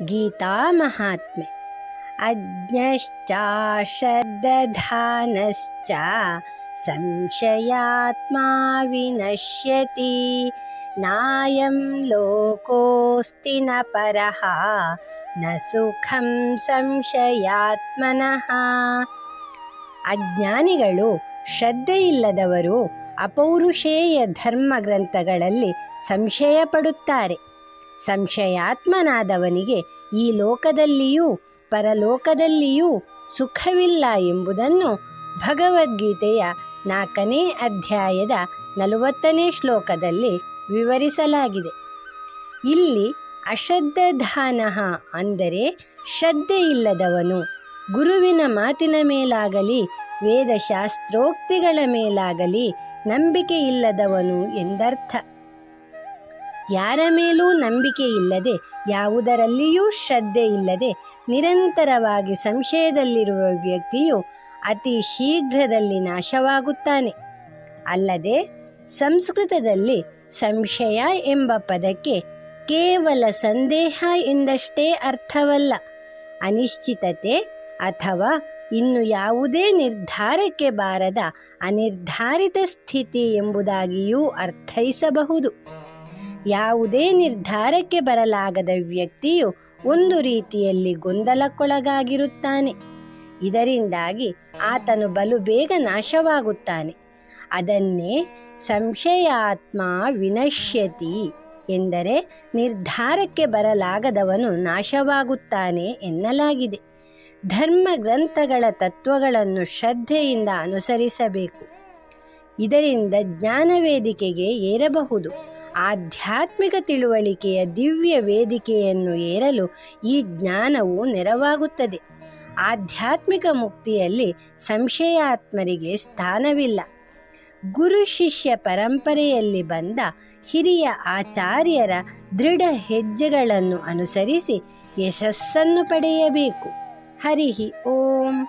गीतामहात्म्ये अज्ञश्चाश्रद्दधानश्च संशयात्मा विनश्यति नायं लोकोऽस्ति न परः न ಸುಖಂ ಸಂಶಯಾತ್ಮನಃ ಅಜ್ಞಾನಿಗಳು ಶ್ರದ್ಧೆಯಿಲ್ಲದವರು ಅಪೌರುಷೇಯ ಧರ್ಮ ಗ್ರಂಥಗಳಲ್ಲಿ ಸಂಶಯ ಪಡುತ್ತಾರೆ ಸಂಶಯಾತ್ಮನಾದವನಿಗೆ ಈ ಲೋಕದಲ್ಲಿಯೂ ಪರಲೋಕದಲ್ಲಿಯೂ ಸುಖವಿಲ್ಲ ಎಂಬುದನ್ನು ಭಗವದ್ಗೀತೆಯ ನಾಲ್ಕನೇ ಅಧ್ಯಾಯದ ನಲವತ್ತನೇ ಶ್ಲೋಕದಲ್ಲಿ ವಿವರಿಸಲಾಗಿದೆ. ಇಲ್ಲಿ ಅಶ್ರದ್ಧಾನ ಅಂದರೆ ಶ್ರದ್ಧೆಯಿಲ್ಲದವನು ಗುರುವಿನ ಮಾತಿನ ಮೇಲಾಗಲಿ, ವೇದಶಾಸ್ತ್ರೋಕ್ತಿಗಳ ಮೇಲಾಗಲಿ ನಂಬಿಕೆ ಇಲ್ಲದವನು ಎಂದರ್ಥ. ಯಾರ ಮೇಲೂ ನಂಬಿಕೆ ಇಲ್ಲದೆ, ಯಾವುದರಲ್ಲಿಯೂ ಶ್ರದ್ಧೆ ಇಲ್ಲದೆ, ನಿರಂತರವಾಗಿ ಸಂಶಯದಲ್ಲಿರುವ ವ್ಯಕ್ತಿಯು ಅತಿ ಶೀಘ್ರದಲ್ಲಿ ನಾಶವಾಗುತ್ತಾನೆ. ಅಲ್ಲದೆ, ಸಂಸ್ಕೃತದಲ್ಲಿ ಸಂಶಯ ಎಂಬ ಪದಕ್ಕೆ ಕೇವಲ ಸಂದೇಹ ಎಂದಷ್ಟೇ ಅರ್ಥವಲ್ಲ. ಅನಿಶ್ಚಿತತೆ ಅಥವಾ ಇನ್ನು ಯಾವುದೇ ನಿರ್ಧಾರಕ್ಕೆ ಬಾರದ ಅನಿರ್ಧಾರಿತ ಸ್ಥಿತಿ ಎಂಬುದಾಗಿಯೂ ಅರ್ಥೈಸಬಹುದು. ಯಾವುದೇ ನಿರ್ಧಾರಕ್ಕೆ ಬರಲಾಗದ ವ್ಯಕ್ತಿಯು ಒಂದು ರೀತಿಯಲ್ಲಿ ಗೊಂದಲಕ್ಕೊಳಗಾಗಿರುತ್ತಾನೆ. ಇದರಿಂದಾಗಿ ಆತನು ಬಲು ಬೇಗ ನಾಶವಾಗುತ್ತಾನೆ. ಅದನ್ನೇ ಸಂಶಯಾತ್ಮ ವಿನಶ್ಯತಿ ಎಂದರೆ ನಿರ್ಧಾರಕ್ಕೆ ಬರಲಾಗದವನು ನಾಶವಾಗುತ್ತಾನೆ ಎನ್ನಲಾಗಿದೆ. ಧರ್ಮ ಗ್ರಂಥಗಳ ತತ್ವಗಳನ್ನು ಶ್ರದ್ಧೆಯಿಂದ ಅನುಸರಿಸಬೇಕು. ಇದರಿಂದ ಜ್ಞಾನ ವೇದಿಕೆಗೆ ಏರಬಹುದು. ಆಧ್ಯಾತ್ಮಿಕ ತಿಳುವಳಿಕೆಯ ದಿವ್ಯ ವೇದಿಕೆಯನ್ನು ಏರಲು ಈ ಜ್ಞಾನವು ನೆರವಾಗುತ್ತದೆ. ಆಧ್ಯಾತ್ಮಿಕ ಮುಕ್ತಿಯಲ್ಲಿ ಸಂಶಯಾತ್ಮರಿಗೆ ಸ್ಥಾನವಿಲ್ಲ. ಗುರು ಶಿಷ್ಯ ಪರಂಪರೆಯಲ್ಲಿ ಬಂದ ಹಿರಿಯ ಆಚಾರ್ಯರ ದೃಢ ಹೆಜ್ಜೆಗಳನ್ನು ಅನುಸರಿಸಿ ಯಶಸ್ಸನ್ನು ಪಡೆಯಬೇಕು. ಹರಿಹಿ ಓಂ.